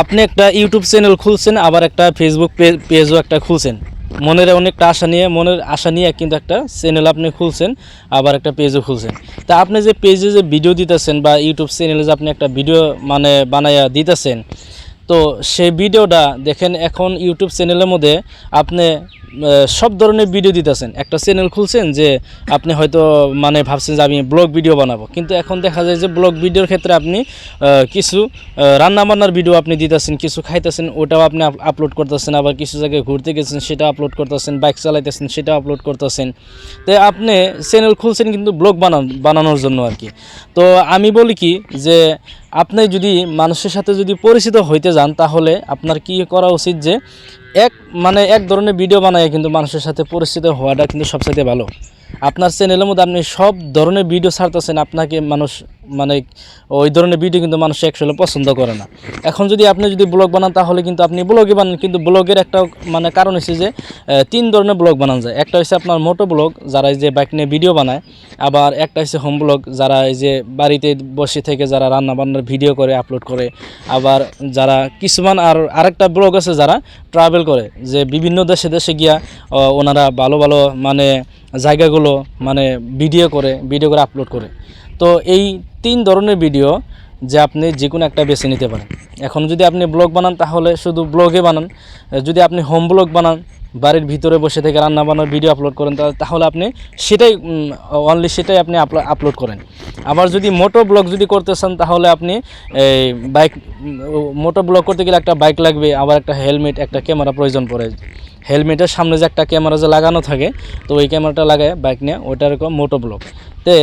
আপনি একটা YouTube channel খুলছেন, আবার একটা ফেসবুক পেজও একটা খুলছেন। মনের অনেকটা আশা নিয়ে, মনের আশা নিয়ে কিন্তু একটা চ্যানেল আপনি খুলছেন, আবার একটা পেজও খুলছেন। তা আপনি যে পেজে যে ভিডিও দিতেছেন বা ইউটিউব চ্যানেলে যে আপনি একটা ভিডিও মানে বানাইয়া দিতেছেন তো সেই ভিডিওটা দেখেন এখন ইউটিউব চ্যানেলের মধ্যে আপনি সব ধরনের ভিডিও দিতেছেন। একটা চ্যানেল খুলছেন যে আপনি হয়তো মানে ভাবছেন যে আমি ব্লগ ভিডিও বানাবো। কিন্তু এখন দেখা যায় যে ব্লগ ভিডিওর ক্ষেত্রে আপনি কিছু রান্না বান্নার ভিডিও আপনি দিতেছেন, কিছু খাইতেছেন, ওটাও আপনি আপলোড করতেছেন, আবার কিছু জায়গায় ঘুরতে গেছেন সেটা আপলোড করতেছেন বাইক চালাইতেছেন সেটা আপলোড করতেছেন। তো আপনি চ্যানেল খুলছেন কিন্তু ব্লগ বানান, বানানোর জন্য আর কি তো আমি বলি কি যে আপনি যদি মানুষের সাথে যদি পরিচিত হইতে যান, তাহলে আপনার কি করা উচিত যে এক মানে এক ধরনের ভিডিও বানায় কিন্তু মানুষের সাথে পরিচিত হওয়াটা কিন্তু সবচাইতে ভালো। আপনার চ্যানেলের মধ্যে আপনি সব ধরনের ভিডিও ছাড়তেছেন, আপনাকে মানুষ মানে ওই ধরনের ভিডিও কিন্তু মানুষ অ্যাকচুয়ালি পছন্দ করে না। এখন যদি আপনি যদি ব্লগ বানান, তাহলে কিন্তু আপনি ব্লগে বানান, কিন্তু ব্লগের একটা মানে কারণ হচ্ছে যে তিন ধরনের ব্লগ বানান যায়। একটা হচ্ছে আপনার মোটো ব্লগ যারা এই যে বাইক নিয়ে ভিডিও বানায়, আবার একটা হচ্ছে হোম ব্লগ যারা এই যে বাড়িতে বসে থেকে যারা রান্না বান্নার ভিডিও করে আপলোড করে। আবার যারা কিছুমান আর আরেকটা ব্লগ আছে যারা ট্রাভেল করে, যে বিভিন্ন দেশে দেশে গিয়া ওনারা ভালো ভালো মানে জায়গাগুলো মানে ভিডিও করে ভিডিও করে আপলোড করে। তো এই তিন ধরনের ভিডিও যে আপনি যে কোনো একটা বেছে নিতে পারেন। এখন যদি আপনি ব্লগ বানান, তাহলে শুধু ব্লগে বানান। যদি আপনি হোম ব্লগ বানান, বাড়ির ভিতরে বসে থেকে রান্না বান্নার ভিডিও আপলোড করেন তাহলে আপনি সেটাই অনলি সেটাই আপনি আপলোড করেন। আবার যদি মোটো ব্লগ যদি করতে চান, তাহলে আপনি এই বাইক মোটো ব্লগ করতে গেলে একটা বাইক লাগবে, আবার একটা হেলমেট একটা ক্যামেরা প্রয়োজন পড়ে। হেলমেটের সামনে যে একটা ক্যামেরা যে লাগানো থাকে, তো ওই ক্যামেরাটা লাগায় বাইক নিয়ে ওইটার এরকম মোটো ব্লগ তে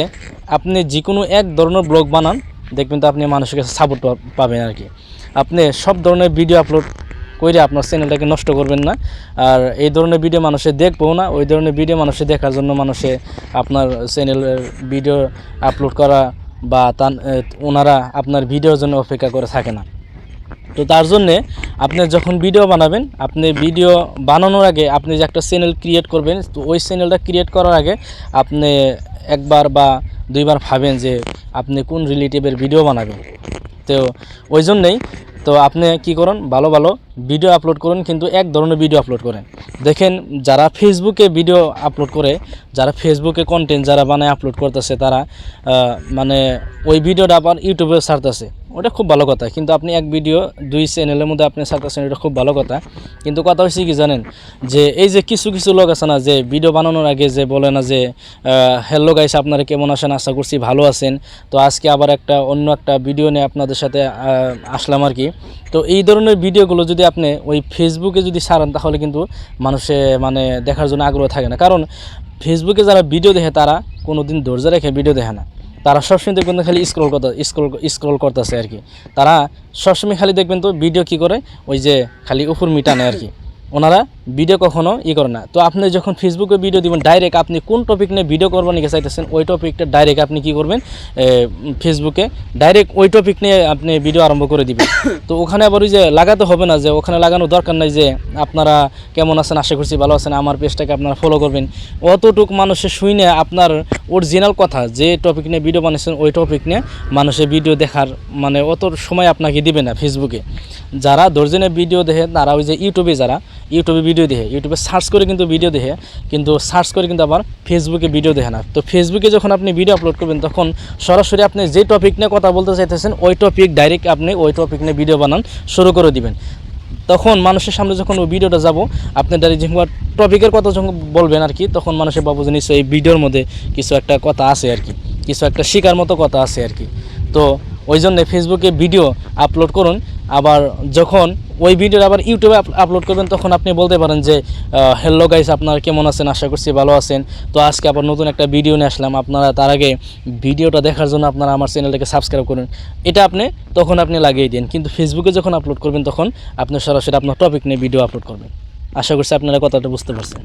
আপনি যে কোনো এক ধরনের ব্লগ বানান, দেখবেন তো আপনি মানুষের কাছে সাপোর্ট পাবেন আর কি। আপনি সব ধরনের ভিডিও আপলোড করে আপনার চ্যানেলটাকে নষ্ট করবেন না। আর এই ধরনের ভিডিও মানুষে দেখব না, ওই ধরনের ভিডিও মানুষে দেখার জন্য মানুষে আপনার চ্যানেলের ভিডিও আপলোড করা বা তান ওনারা আপনার ভিডিওর জন্য অপেক্ষা করে থাকে না। তো তার জন্যে আপনি যখন ভিডিও বানাবেন, আপনি ভিডিও বানানোর আগে আপনি যে একটা চ্যানেল ক্রিয়েট করবেন, তো ওই চ্যানেলটা ক্রিয়েট করার আগে আপনি একবার বা দুইবার ভাবেন যে আপনি কোন রিলেটিভের ভিডিও বানাবেন। তো ওই জন্যেই তো আপনি কি করুন, ভালো ভালো ভিডিও আপলোড করুন, কিন্তু এক ধরনের ভিডিও আপলোড করেন। দেখেন, যারা ফেসবুকে ভিডিও আপলোড করে, যারা ফেসবুকে কন্টেন্ট যারা বানায় আপলোড করতেছে, তারা মানে ওই ভিডিওটা আবার ইউটিউবে ছাড়তেছে। ওটা খুব ভালো কথা, কিন্তু আপনি এক ভিডিও দুই চ্যানেলের মধ্যে আপনি ছাড়তেছেন, এটা খুব ভালো কথা। কিন্তু কথা হচ্ছে কি জানেন, যে এই যে কিছু কিছু লোক আছে না, যে ভিডিও বানানোর আগে যে বলে না যে হ্যালো গাইস আপনারা কেমন আছেন? আশা করছি ভালো আছেন। তো আজকে আবার একটা অন্য একটা ভিডিও নিয়ে আপনাদের সাথে আসলাম আর কি। তো এই ধরনের ভিডিওগুলো যদি আপনি ওই ফেসবুকে যদি সারান, তাহলে কিন্তু মানুষে মানে দেখার জন্য আগ্রহ থাকে না। কারণ ফেসবুকে যারা ভিডিও দেখে, তারা কোনো দিন ধৈর্য রেখে ভিডিও দেখে না। তারা সবসময় দেখবেন খালি স্ক্রল করতে স্ক্রল স্ক্রল করতেছে আর কি। তারা সবসময় খালি দেখবেন তো ভিডিও কি করে? ওই যে খালি উপর মিটানে আর কি। ওনারা ভিডিও কখনো ই করে না। তো আপনি যখন ফেসবুকে ভিডিও দিবেন ডাইরেক্ট আপনি কোন টপিক নিয়ে ভিডিও করবেন নিয়ে চাইতেছেন, ওই টপিকটা ডাইরেক্ট আপনি কি করবেন ফেসবুকে ডাইরেক্ট ওই টপিক নিয়ে আপনি ভিডিও আরম্ভ করে দিবেন। তো ওখানে আবার ওই যে লাগাতে হবে না যে, ওখানে লাগানো দরকার নাই যে, আপনারা কেমন আছেন, আশা করছি ভালো আছেন, আমার পেজটাকে আপনারা ফলো করবেন। অতটুক মানুষের শুনে আপনার অরিজিনাল কথা, যে টপিক নিয়ে ভিডিও বানিয়েছেন, ওই টপিক নিয়ে মানুষের ভিডিও দেখার মানে অত সময় আপনাকে দিবে না ফেসবুকে যারা দর্জনের ভিডিও দেখে, তারা ওই যে ইউটিউবে যারা ইউটিউবে ভিডিও দেখে ইউটিউবে সার্চ করে কিন্তু ভিডিও দেখে, কিন্তু সার্চ করে কিন্তু আবার ফেসবুকে ভিডিও দেখে না। তো ফেসবুকে যখন আপনি ভিডিও আপলোড করবেন, তখন সরাসরি আপনি যে টপিক নিয়ে কথা বলতে চাইতেছেন, ওই টপিক ডাইরেক্ট আপনি ওই টপিক নিয়ে ভিডিও বানান, শুরু করে দিবেন। তখন মানুষের সামনে যখন ওই ভিডিওটা যাব, আপনি ডাইরেক্ট যখন টপিকের কথা যখন বলবেন আর কি, তখন মানুষের বাবু নিশ্চয়ই এই ভিডিওর মধ্যে কিছু একটা কথা আছে আর কি, কিছু একটা শেখার মতো কথা আছে আর কি। তো ওই জন্য ফেসবুকে ভিডিও আপলোড করুন আবার যখন ওই ভিডিওটা আবার ইউটিউবে আপলোড করবেন, তখন আপনি বলতে পারেন যে হ্যালো গাইস আপনারা কেমন আছেন? আশা করছি ভালো আছেন। তো আজকে আবার নতুন একটা ভিডিও নিয়ে আসলাম। আপনারা তার আগে ভিডিওটা দেখার জন্য আপনারা আমার চ্যানেলটাকে সাবস্ক্রাইব করুন। এটা আপনি, তখন আপনি লাগিয়ে দিন। কিন্তু ফেসবুকে যখন আপলোড করবেন, তখন আপনি সরাসরি আপনার টপিক নিয়ে ভিডিও আপলোড করবেন। আশা করছি আপনারা কথাটা বুঝতে পারছেন।